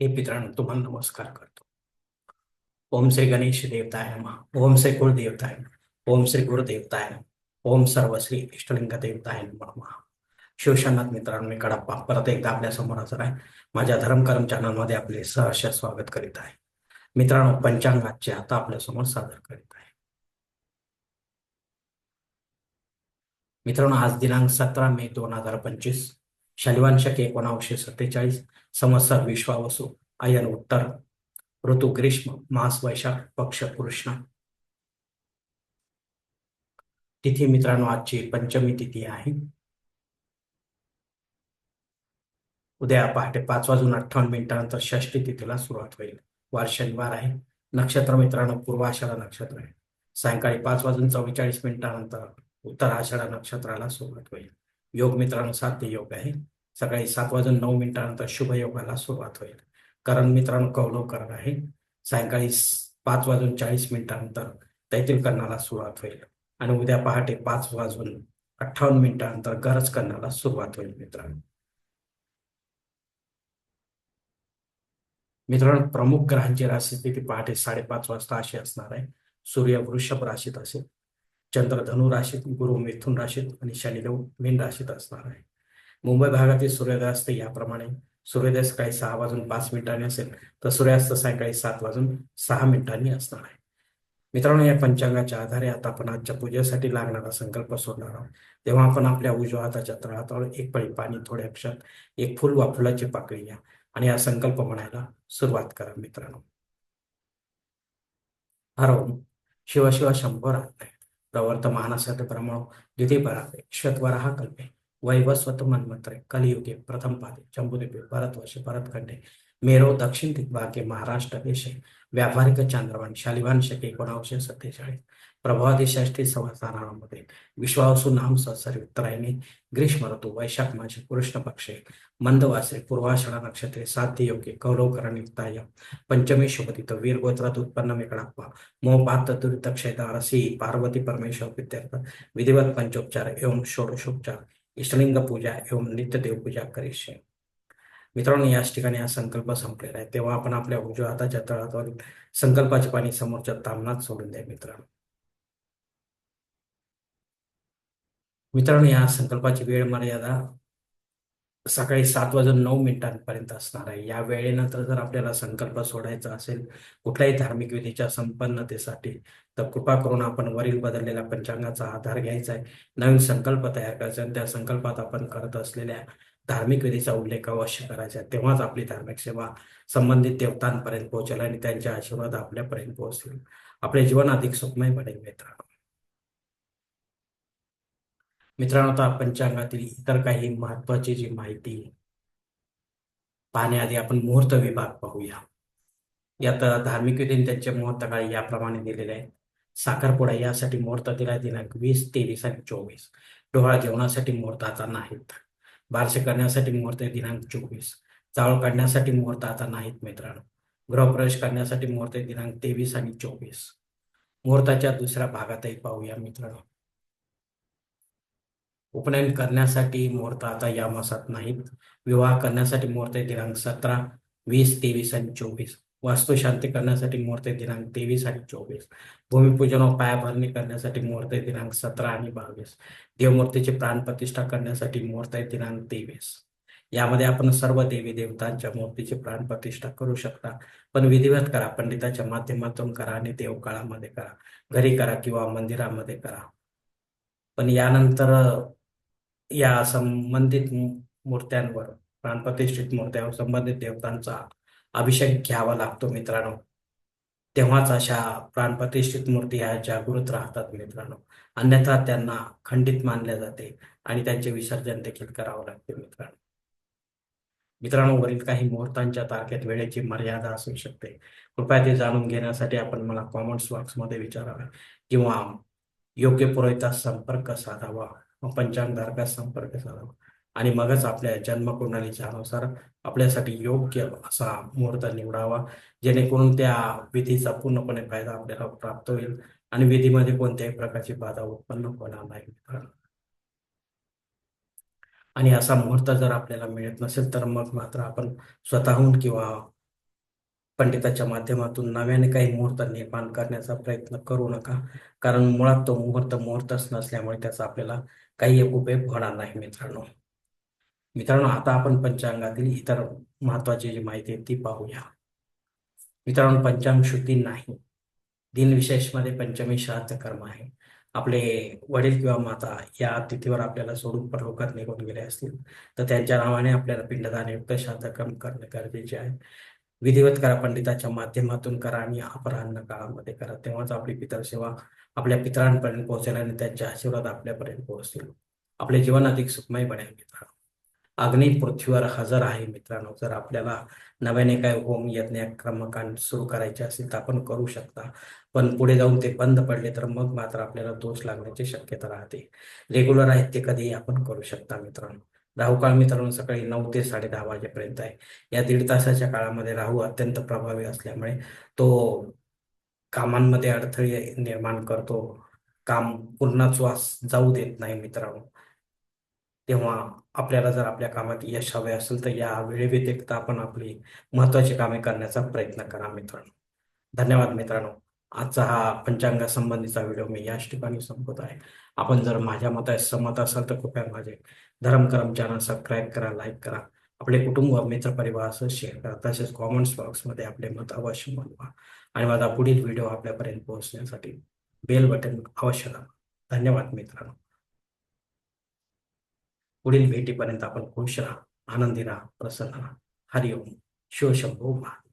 हे मित्रांनो तुम्हाला नमस्कार करतो. ओम श्री गणेश देवताय नमः. ओम श्री कुलदेवताय नमः. ओम श्री गुरुदेवताय नमः. ओम सर्व श्री इष्टलिंग देवताय नमः. शिवशनाथ मित्रांनो मी कडप्पा. परत एकदा आपल्यासमोर हजर आहे माझ्या धर्मकर्म चॅनलमध्ये आपले सहर्ष स्वागत करीत आहे. मित्रांनो पंचांगाचे आता आपल्यासमोर सादर करीत आहे. मित्रांनो आज दिनांक सतरा मे दोन हजार पंचवीस. शनिवार शके सत्तेचाळीस संवत्सर विश्वावसु अयन उत्तर ऋतू ग्रीष्म मास वैशाख पक्ष कृष्ण. तिथी मित्रांनो आजची पंचमी तिथी आहे. उद्या पहाटे पाच वाजून अठ्ठावन्न मिनिटानंतर षष्टी तिथीला सुरुवात होईल. वार शनिवार आहे. नक्षत्र मित्रांनो पूर्वाषाढा नक्षत्र आहे. सायंकाळी पाच वाजून चव्वेचाळीस मिनिटानंतर उत्तर आषाढा नक्षत्राला सुरुवात होईल. योग मित्रांनो साध्य योग आहे. सकाळी सात वाजून नऊ मिनिटानंतर शुभ योगाला सुरुवात होईल. करण मित्रांनो कौलव करण आहे. सायंकाळी पाच वाजून चाळीस मिनिटानंतर तैतील करणाला सुरुवात होईल. आणि उद्या पहाटे पाच वाजून अठ्ठावन्न मिनिटानंतर गरज करण्याला सुरुवात होईल मित्रांनो. मित्रांनो प्रमुख ग्रहांची राशी स्थिती पहाटे साडेपाच वाजता अशी असणार आहे. सूर्य वृषभ राशीत असेल. चंद्र धनु राशीत गुरु मिथुन राशीत आणि शनिदेव मीन राशीत असणार आहे. मुंबई भागातील सूर्योदयास्त याप्रमाणे सूर्योदय सकाळी सहा वाजून पाच मिनिटांनी असेल तर सूर्यास्त सायंकाळी सात वाजून सहा मिनिटांनी असणार आहे. मित्रांनो या पंचांगाच्या आधारे आता आपण आजच्या पूजेसाठी लागणारा संकल्प सोडणार आहोत. तेव्हा आपण आपल्या उजव्या हाताच्या तळहातावर एक पळी पाणी थोड्या अक्षर एक फुल वा फुलाची पाकळी घ्या आणि हा संकल्प म्हणायला सुरुवात करा मित्रांनो. हरवून शिवाशिवा शिव शंभर प्रवर्तमानासत ब्रह्मणो द्वितीय परावे श्वत्वराह कल्पे वैवस्वत मन्मत्रे कलियुगे प्रथम पादे जम्बुद्वीपे भरतवर्षे भरतखंडे मेरो दक्षिण दिग्भागे महाराष्ट्र देशे व्यावहारिक चांद्रवाण शालिवान शके एकोणावीसशे सत्तेचाळीस प्रभावादी षष्ठी संवत्सरामध्ये विश्वासू नाम संसारी उत्तरायणी. ग्रीष्म ऋतू वैशाख माझे कृष्ण पक्षे मंदवासे पूर्वाषाढा नक्षत्रे साध्य योग्य कौरवकरण युक्ताय पंचमी शुभदित वीर गोत्रात उत्पन्न मेकडाप्पा मोपात दुरित क्षेदारसी पार्वती परमेश्वर विद्यार्थ विधिवत पंचोपचार एवं षोडशोपचार. इष्टलिंग पूजा एवं नित्यदेव पूजा करीशे मित्रांनो याच ठिकाणी हा संकल्प संपलेला आहे. तेव्हा आपण आपल्या उजव्या हाताच्या तळावर संकल्पाचे पाणी समोरच्या तामनात सोडून द्या मित्रांनो. मित्रांनो या संकल्पाची वेळ मर्यादा सकाळी सात वाजून नऊ मिनिटांपर्यंत असणार आहे. या वेळेनंतर जर आपल्याला संकल्प सोडायचा असेल कुठल्याही धार्मिक विधीच्या संपन्नतेसाठी तर कृपा करून आपण वरील बदललेल्या पंचांगाचा आधार घ्यायचा आहे. नवीन संकल्प तयार करायचा आणि त्या संकल्पात आपण करत असलेल्या धार्मिक विधीचा उल्लेख अवश्य करायचा तेव्हाच आपली धार्मिक सेवा संबंधित देवतांपर्यंत पोहोचेल आणि त्यांचे आशीर्वाद आपल्यापर्यंत पोहोचतील. आपले जीवन अधिक सुखमय बनेल मित्रांनो. मित्रांनो आता पंचांगातील इतर काही महत्वाची जी माहिती पाहण्याआधी आपण मुहूर्त विभाग पाहूया. यात धार्मिक विधी त्यांचे मुहूर्त काळ याप्रमाणे दिलेले आहेत. साखरपुडा यासाठी मुहूर्त दिला दिनांक वीस तेवीस आणि चोवीस. डोळा जेवणासाठी मुहूर्त आता नाहीत. बारसे करण्यासाठी मुहूर्त दिनांक चोवीस. चावळ काढण्यासाठी मुहूर्त आता नाहीत मित्रांनो. गृहप्रवेश करण्यासाठी मुहूर्त दिनांक तेवीस आणि चोवीस. मुहूर्ताच्या दुसऱ्या भागातही पाहूया मित्रांनो. उपनयन करण्यासाठी मुहूर्त आता या मासात नाहीत. विवाह करण्यासाठी मुहूर्त दिनांक सतरा वीस तेवीस आणि चोवीस. वास्तुशांती करण्यासाठी मुहूर्त दिनांक तेवीस आणि चोवीस. भूमिपूजन व पायाभरणी करण्यासाठी मुहूर्त दिनांक सतरा आणि बावीस. देवमूर्तीची प्राणप्रतिष्ठा करण्यासाठी मुहूर्त दिनांक तेवीस. यामध्ये आपण सर्व देवी देवतांच्या मूर्तीची प्राणप्रतिष्ठा करू शकता. पण विधिवत करा पंडिताच्या माध्यमातून करा आणि देवकाळामध्ये करा. घरी करा किंवा मंदिरामध्ये करा. पण यानंतर या संबंधित मूर्त्यांवर प्राणप्रतिष्ठित मूर्त्यांवर संबंधित देवतांचा अभिषेक घ्यावा लागतो मित्रांनो. तेव्हाच अशा प्राणप्रतिष्ठित मूर्ती ह्या जागृत राहतात मित्रांनो. अन्यथा त्यांना खंडित मानले जाते आणि त्यांचे विसर्जन देखील करावं लागते मित्रांनो. मित्रांनो वरील काही मुहूर्तांच्या तारखेत वेळेची मर्यादा असू शकते. कृपया ते जाणून घेण्यासाठी आपण मला कॉमेंट्स बॉक्समध्ये विचारावे किंवा योग्य पुरोहितास संपर्क साधावा. पंचांगधारकास संपर्क साधावा आणि मगच आपल्या जन्मकुंडलीच्या अनुसार आपल्यासाठी योग्य असा मुहूर्त निवडावा जेणेकरून त्या विधीचा पूर्णपणे फायदा आपल्याला प्राप्त होईल आणि विधीमध्ये कोणत्याही प्रकारची बाधा उत्पन्न होणार नाही. आणि असा मुहूर्त जर आपल्याला मिळत नसेल तर मग मात्र आपण स्वतःहून किंवा पंडिताच्या माध्यमातून नव्याने काही मुहूर्त निर्माण करण्याचा प्रयत्न करू नका. कारण मुळात तो मुहूर्त मुहूर्तच नसल्यामुळे त्याचा आपल्याला काही उपयोग होणार नाही मित्रांनो. मित्रांनो आता आपण पंचांगातील इतर महत्वाची जी माहिती आहे ती पाहूया. मित्रांनो पंचांग शुद्धी नाही. दिनविशेषमध्ये पंचमी श्राद्ध कर्म आहे. आपले वडील किंवा माता या तिथीवर आपल्याला सोडून परलोकात निघून गेले असतील तर त्यांच्या नावाने आपल्याला पिंडदानयुक्त श्राद्ध कर्म करणे गरजेचे आहे. विधिवत करा पंडिताच्या माध्यमातून करा आणि अपराह्न काळामध्ये करा. तेव्हाच आपली पितर सेवा आपल्या पितरांपर्यंत पोहोचेल आणि त्यांच्या आशीर्वाद आपल्यापर्यंत पोहोचतील. आपले जीवन अधिक सुखमय बनेल मित्रांनो. अग्नी पृथ्वीवर हजर आहे मित्रांनो. जर आपल्याला नव्याने काय होम यज्ञ क्रमकांड सुरू करायचे असेल तर आपण करू शकता. पण पुढे जाऊन ते बंद पडले तर मग मात्र आपल्याला दोष लागण्याची शक्यता राहते. रेग्युलर आहेत ते कधीही आपण करू शकता मित्रांनो. राहू काळ मित्रांनो सकाळी नऊ ते साडे दहा वाजेपर्यंत आहे. या दीड तासाच्या काळामध्ये राहू अत्यंत प्रभावी असल्यामुळे तो कामांमध्ये अडथळे निर्माण करतो. काम पूर्णच वास जाऊ देत नाही मित्रांनो. तेव्हा आपल्याला जर आपल्या कामात यश हवे असेल तर या वेळेव्यतिरिक्त आपण आपली महत्वाची कामे करण्याचा प्रयत्न करा मित्रांनो. धन्यवाद मित्रांनो. आजचा हा पंचांगा संबंधीचा व्हिडिओ मी याच ठिकाणी संपत आहे. आपण जर माझ्या मता सहमत असाल तर कृपया माझे धर्म चॅनल सबस्क्राईब करा लाईक करा. आपले कुटुंब मित्रपरिवार असं शेअर करा. तसेच कॉमेंट्स बॉक्समध्ये आपले मत अवश्य नोंदवा आणि माझा पुढील व्हिडिओ आपल्यापर्यंत पोहोचण्यासाठी बेल बटन अवश्य दाबा. धन्यवाद मित्रांनो. पुढील भेटीपर्यंत आपण खुश राहा आनंदी राहा प्रसन्न राहा. हरिओम. शिवशंभो महा